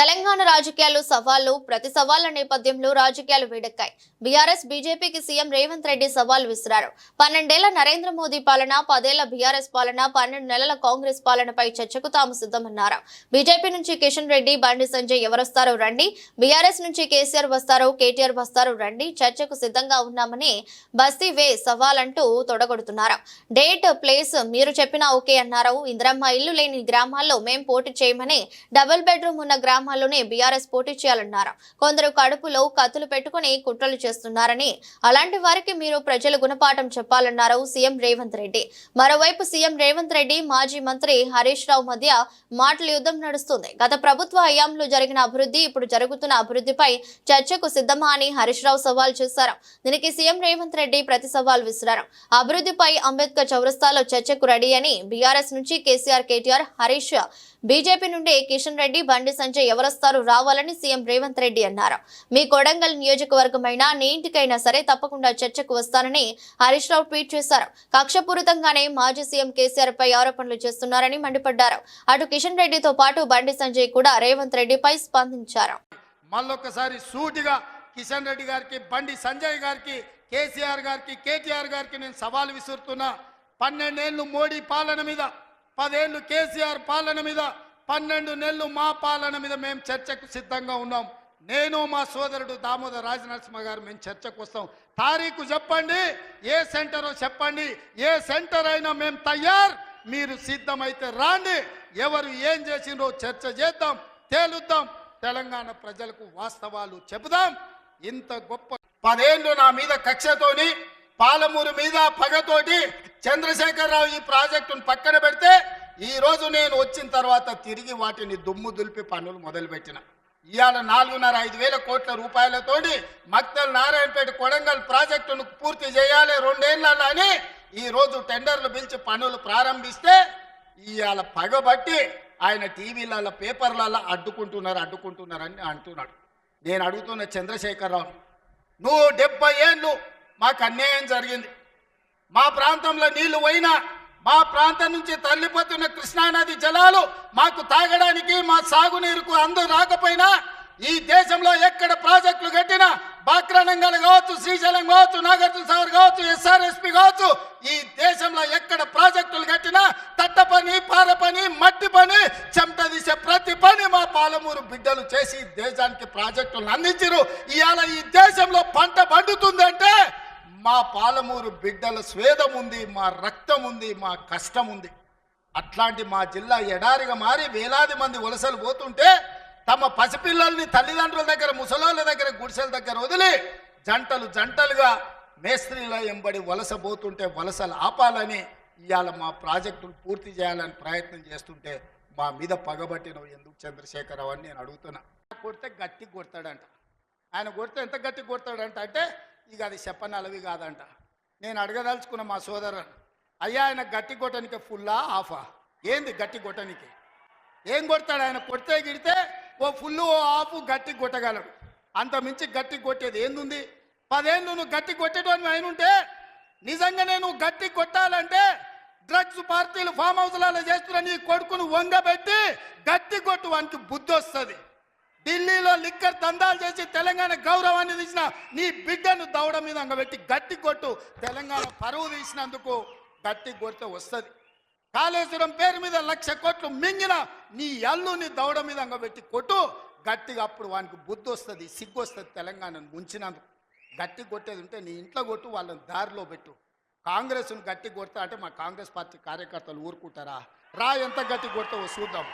తెలంగాణ రాజకీయాలు సవాళ్ళు ప్రతి సవాళ్ళ నేపథ్యంలో రాజకీయాలు వేడెక్కాయి. బీఆర్ఎస్ బీజేపీకి సీఎం రేవంత్ రెడ్డి సవాల్ విసిరారు. పన్నెండేళ్ళ నరేంద్ర మోదీ పాలన పదేళ్ళ బీఆర్ఎస్ పాలన పన్నెండు నెలల కాంగ్రెస్ పాలనపై చర్చకు తాము సిద్ధమన్నారు. బీజేపీ నుంచి కిషన్ రెడ్డి బండి సంజయ్ ఎవరొస్తారో రండి. బీఆర్ఎస్ నుంచి కేసీఆర్ వస్తారో కేటీఆర్ వస్తారో రండి. చర్చకు సిద్ధంగా ఉన్నామని బస్తీ వే సవాల్ అంటూ తొడగొడుతున్నారు. డేట్ ప్లేస్ మీరు చెప్పినా ఓకే అన్నారు. ఇందిరమ్మ ఇల్లు లేని గ్రామాల్లో మేం పోటీ చేయమని డబుల్ బెడ్రూమ్ ఉన్న గ్రామాల్లోనే బీఆర్ఎస్ పోటీ చేయాలన్నారు. కొందరు కడుపులో కత్తులు పెట్టుకుని కుట్రలు చేస్తున్నారని. అలాంటి వారికి మీరు ప్రజలు గుణపాఠం చెప్పాలన్నారు సీఎం రేవంత్ రెడ్డి. మరోవైపు సీఎం రేవంత్ రెడ్డి మాజీ మంత్రి హరీష్ రావు మధ్య మాటల యుద్ధం నడుస్తుంది. గత ప్రభుత్వ హయాంలో జరిగిన అభివృద్ధి ఇప్పుడు జరుగుతున్న అభివృద్ధిపై చర్చకు సిద్ధమా అని హరీష్ రావు సవాల్ చేశారు. దీనికి సీఎం రేవంత్ రెడ్డి ప్రతి సవాల్ విసిరారు. అభివృద్ధిపై అంబేద్కర్ చౌరస్తాలో చర్చకు రెడీ అని బీఆర్ఎస్ నుంచి కేసీఆర్ కేటీఆర్ హరీష్ బీజేపీ నుండి కిషన్ రెడ్డి బండి సంజయ్ ఎవరొస్తారు రావాలని సీఎం రేవంత్ రెడ్డి అన్నారు. మీ కొడంగల్ నియోజకవర్గమైనా నేంటికైనా ఇంటికైనా సరే తప్పకుండా చర్చకు వస్తానని హరీష్ రావు ట్వీట్ చేశారు. కక్షపూరితంగానే మాజీ సీఎం కేసీఆర్ పై ఆరోపణలు చేస్తున్నారని మండిపడ్డారు. అటు కిషన్ రెడ్డితో పాటు బండి సంజయ్ కూడా రేవంత్ రెడ్డిపై స్పందించారు. మళ్ళొకసారి సూటిగా కిషన్ రెడ్డి గారికి బండి సంజయ్ గారికి కేసీఆర్ గారికి కేటీఆర్ గారికి నేను సవాల్ విసురుతున్నా. పన్నెండేళ్ళు మోడీ పాలన మీద పదేళ్ళు కేసీఆర్ పాలన మీద పన్నెండు నెలలు మా పాలన మీద మేము చర్చకు సిద్ధంగా ఉన్నాం. నేను మా సోదరుడు దామోదర్ రాజనరసింహ గారు మేము చర్చకు వస్తాం. తారీఖు చెప్పండి ఏ సెంటరో చెప్పండి ఏ సెంటర్ అయినా మేము తయారు. మీరు సిద్ధమైతే రాండి. ఎవరు ఏం చేసిండ్రో చర్చ చేద్దాం తేలుద్దాం. తెలంగాణ ప్రజలకు వాస్తవాలు చెబుదాం. ఇంత గొప్ప పదేళ్ళు నా మీద కక్షతోని పాలమూరు మీద పగతోటి చంద్రశేఖరరావు ఈ ప్రాజెక్టును పక్కన పెడితే ఈరోజు నేను వచ్చిన తర్వాత తిరిగి వాటిని దుమ్ము దులిపి పనులు మొదలుపెట్టిన. ఇవాళ నాలుగున్నర ఐదు వేల కోట్ల రూపాయలతోటి మక్తల్ నారాయణపేట కొడంగల్ ప్రాజెక్టును పూర్తి చేయాలి రెండేళ్ళలో అని ఈరోజు టెండర్లు పిలిచి పనులు ప్రారంభిస్తే ఇవాళ పగబట్టి ఆయన టీవీలలో పేపర్లలో అడ్డుకుంటున్నారు అడ్డుకుంటున్నారని అంటున్నాడు. నేను అడుగుతున్న చంద్రశేఖరరావు నువ్వు డెబ్బై ఏళ్ళు మాకు అన్యాయం జరిగింది. మా ప్రాంతంలో నీళ్ళు పోయినా మా ప్రాంతం నుంచి తల్లిపోతున్న కృష్ణానది జలాలు మాకు తాగడానికి మా సాగునీరుకు అందు రాకపోయినా ఈ దేశంలో ఎక్కడ ప్రాజెక్టులు కట్టినా బాక్రానంగల్ కావచ్చు శ్రీశైలం కావచ్చు నాగార్జున సాగర్ కావచ్చు ఎస్ఆర్ఎస్పి కావచ్చు ఈ దేశంలో ఎక్కడ ప్రాజెక్టులు కట్టినా తట్ట పని పార పని మట్టి పని చెమట తీసే ప్రతి పని మా పాలమూరు బిడ్డలు చేసి దేశానికి ప్రాజెక్టులను అందించరు ఇవాళ ఈ దేశంలో పంట పండుతుందంటే మా పాలమూరు బిడ్డల స్వేదం ఉంది మా రక్తం ఉంది మా కష్టం ఉంది అట్లాంటి మా జిల్లా ఎడారిగా మారి వేలాది మంది వలసలు పోతుంటే తమ పసిపిల్లల్ని తల్లిదండ్రుల దగ్గర ముసలోళ్ళ దగ్గర గుడిసెల దగ్గర వదిలి జంటలు జంటలుగా మేస్త్రీల ఎంబడి వలస పోతుంటే వలసలు ఆపాలని ఇవాళ మా ప్రాజెక్టులు పూర్తి చేయాలని ప్రయత్నం చేస్తుంటే మా మీద పగబట్టినవు ఎందుకు చంద్రశేఖరరావు అని నేను అడుగుతున్నా. కొడితే గట్టి కొడతాడంట. ఆయన కొడితే ఎంత గట్టి కొడతాడంట అంటే ఇక అది చెప్పనలవి కాదంట. నేను అడగదలుచుకున్న మా సోదరు అయ్యా ఆయన గట్టి కొట్టడానికి ఫుల్లా ఆఫా ఏంది గట్టి కొట్టడానికి ఏం కొడతాడు? ఆయన కొడితే గిడితే ఓ ఫుల్ ఓ ఆఫ్ గట్టి కొట్టగలడు అంత మించి గట్టి కొట్టేది ఏందుంది? పదేళ్ళు నువ్వు గట్టి కొట్టేటోని ఆయన ఉంటే నిజంగానే నువ్వు గట్టి కొట్టాలంటే డ్రగ్స్ పార్టీలు ఫామ్ హౌస్లలో చేస్తున్న నీ కొడుకును వంగబెట్టి గట్టి కొట్టు వానికి బుద్ధి వస్తుంది. ఢిల్లీలో లిక్కర్ దందాలు చేసి తెలంగాణ గౌరవాన్ని తీసిన నీ బిడ్డను దౌడ మీద అంగబెట్టి గట్టి కొట్టు తెలంగాణ పరువు తీసినందుకు గట్టి కొడితే వస్తుంది. కాళేశ్వరం పేరు మీద లక్ష కోట్లు మింగిన నీ అల్లుని దౌడ మీద అంగబెట్టి కొట్టు గట్టిగా అప్పుడు వానికి బుద్ధి వస్తుంది సిగ్గు వస్తుంది తెలంగాణను ముంచినందుకు. గట్టి కొట్టేది ఉంటే నీ ఇంట్లో కొట్టు వాళ్ళని దారిలో పెట్టు. కాంగ్రెస్ను గట్టి కొడతా అంటే మా కాంగ్రెస్ పార్టీ కార్యకర్తలు ఊరుకుంటారా? రా ఎంత గట్టి కొడతావో చూద్దాం.